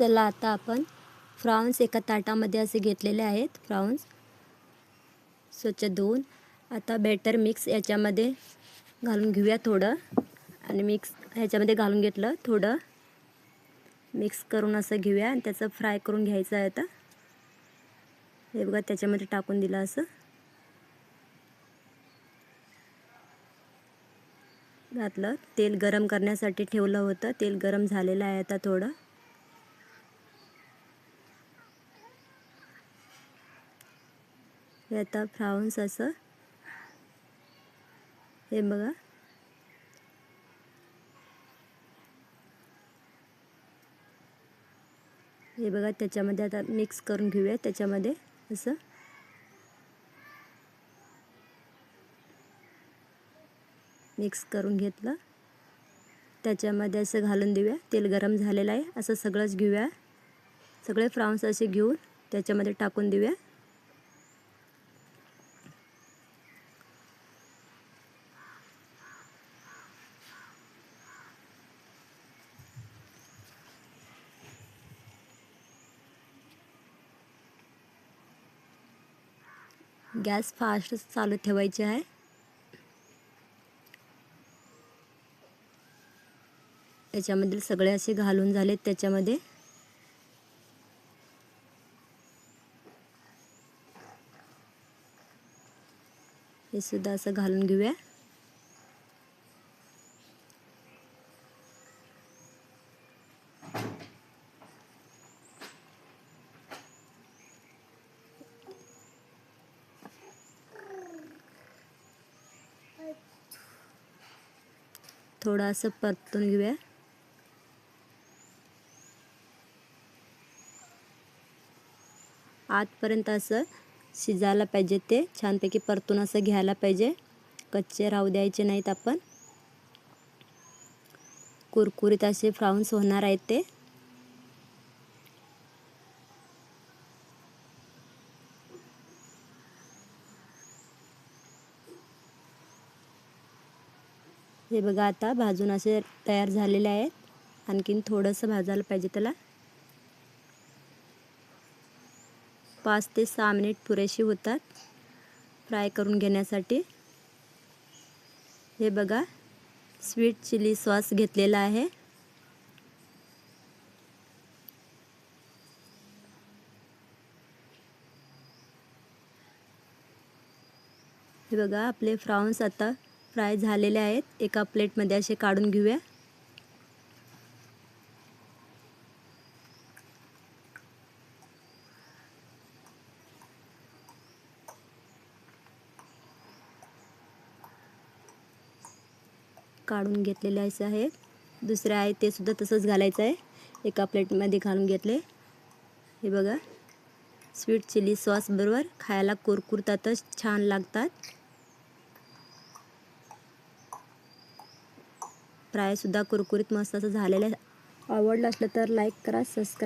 चला आता आपण फ्राउन्स एका ताटामध्ये असे घेतलेले आहेत फ्रान्स. स्वच्छ धुवून. आता बेटर मिक्स याच्यामध्ये घालून घेऊया थोडं. आणि मिक्स ह्याच्यामध्ये घालून घेतलं थोडं. मिक्स करून असं घेऊया आणि त्याचं फ्राय करून घ्यायचं आहे आता. हे बघा त्याच्यामध्ये टाकून दिलं असं. घातलं. तेल गरम करण्यासाठी ठेवलं होतं. तेल गरम झालेलं आहे आता थोडं. आता फ्राऊन्स असं. हे बघा. हे बघा त्याच्यामध्ये आता मिक्स करून घेऊया. त्याच्यामध्ये असं. मिक्स करून घेतलं. त्याच्यामध्ये असं घालून देऊया. तेल गरम झालेलं आहे. असं सगळंच घेऊया. सगळे फ्राऊन्स असे घेऊन त्याच्यामध्ये टाकून देऊया. गॅस फास्ट चालू ठेवायची आहे. त्याच्यामधील सगळे असे घालून झालेत त्याच्यामध्ये. हे सुद्धा असं घालून घेऊया. थोडं असं परतून घेऊया. आतपर्यंत असं शिजायला पाहिजे ते. छानपैकी परतून असं घ्यायला पाहिजे. कच्चे राहू द्यायचे नाहीत आपण. कुरकुरीत असे फ्राऊन्स होणार आहेत ते. हे बघा आता भाजून असे तयार झालेले आहेत. आणखीन थोडंसं भाजायला पाहिजे त्याला. पाच ते सहा मिनिट पुरेशी होतात फ्राय करून घेण्यासाठी. हे बघा स्वीट चिली सॉस घेतलेला आहे. हे बघा आपले फ्राऊन्स आता फ्राय झालेले आहेत. एका प्लेटमध्ये असे काढून घेऊया. काढून घेतलेले असे आहे. दुसरे आहे ते सुद्धा तसंच घालायचं आहे. एका प्लेटमध्ये घालून घेतले. हे बघा. स्वीट चिली सॉस बरोबर. खायला कुरकुरतातच छान लागतात. फ्रायसुद्धा कुरकुरीत मस्त असं झालेलं आवडलं असलं तर लाईक करा सबस्क्राईब